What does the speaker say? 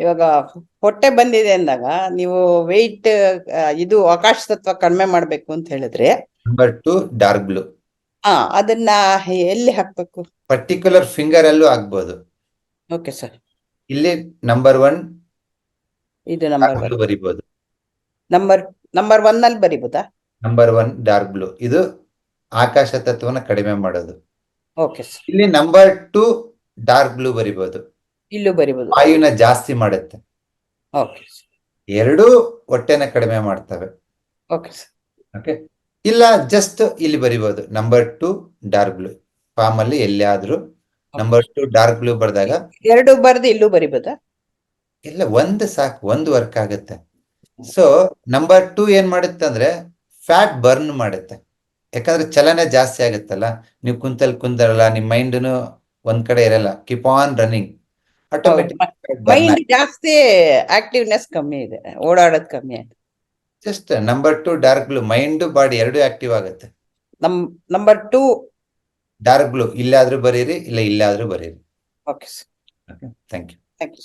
ಇವಾಗ ಹೊಟ್ಟೆ ಬಂದಿದೆ ಅಂದಾಗ ನೀವು ವೆಯ್ಟ್ ಇದು ಆಕಾಶ ತತ್ವ ಕಡಿಮೆ ಮಾಡ್ಬೇಕು ಅಂತ ಹೇಳಿದ್ರೆ? ನಂಬರ್ ಟು ಡಾರ್ಕ್ ಬ್ಲೂ ಹಾ ಅದನ್ನ ಎಲ್ಲಿ ಹಾಕ್ಬೇಕು? ಪರ್ಟಿಕ್ಯುಲರ್ ಫಿಂಗರ್ ಅಲ್ಲೂ ಆಗ್ಬೋದು ಓಕೆ ಸರ್ ಇಲ್ಲಿ ನಂಬರ್ ಒನ್ ಇದು ನಂಬರ್ ಬರಿಬೋದು. ನಂಬರ್ ನಂಬರ್ ಒನ್ ಅಲ್ಲಿ ಬರಿಬೋದಾ? ನಂಬರ್ ಒನ್ ಡಾರ್ಕ್ ಬ್ಲೂ ಇದು ಆಕಾಶ ತತ್ವನ ಕಡಿಮೆ ಮಾಡೋದು. ಓಕೆ ಸರ್ ಇಲ್ಲಿ ನಂಬರ್ ಟು ಡಾರ್ಕ್ ಬ್ಲೂ ಬರಿಬೋದು. ಇಲ್ಲೂ ಬರಿಬಹುದು ವಾಯುನ ಜಾಸ್ತಿ ಮಾಡುತ್ತೆ. ಓಕೆ ಎರಡೂ ಹೊಟ್ಟೆನ ಕಡಿಮೆ ಮಾಡ್ತವೆ. ಓಕೆ ಸರ್ ಓಕೆ ಇಲ್ಲ ಜಸ್ಟ್ ಇಲ್ಲಿ ಬರಿಬಹುದು number two dark blue form ಅಲ್ಲಿ ಎಲ್ಲಿಯಾದ್ರೂ ನಂಬರ್ ಟು ಡಾರ್ಕ್ ಬ್ಲೂ ಬರೆದಾಗ ಎರಡು ಬರ್ದು ಇಲ್ಲೂ ಬರಿಬೋದಾ? ಇಲ್ಲ ಒಂದು ಸಾಕು. ಒಂದು ವರ್ಕ್ ಆಗುತ್ತೆ. ಸೊ ನಂಬರ್ ಟು ಏನ್ ಮಾಡುತ್ತೆ ಅಂದ್ರೆ ಫ್ಯಾಟ್ ಬರ್ನ್ ಮಾಡುತ್ತೆ. ಯಾಕಂದ್ರೆ ಚಲನೆ ಜಾಸ್ತಿ ಆಗುತ್ತಲ್ಲ? ನೀವು ಕುಂತಲ್ ಕುಂದರಲ್ಲ ನಿಮ್ ಮೈಂಡ್ನು ಒಂದ್ ಕಡೆ ಇರಲ್ಲ. ಕೀಪ್ ಆನ್ ರನ್ನಿಂಗ್ ಮೈಂಡ್ ಜಾಸ್ತಿ ಆಕ್ಟಿವ್ನೆಸ್ ಕಮ್ಮಿ ಇದೆ ಓಡಾಡೋದ್ ಕಮ್ಮಿ ಆಯ್ತು. Just number two dark blue mind body ಎರಡು ಆಕ್ಟಿವ್ ಆಗುತ್ತೆ. ನಮ್ ನಂಬರ್ ಟೂ ಡಾರ್ಕ್ ಬ್ಲೂ ಇಲ್ಲಾದ್ರೂ ಬರೀರಿ ಇಲ್ಲ ಇಲ್ಲಾದ್ರೂ ಬರೀರಿ. Okay sir thank you thank you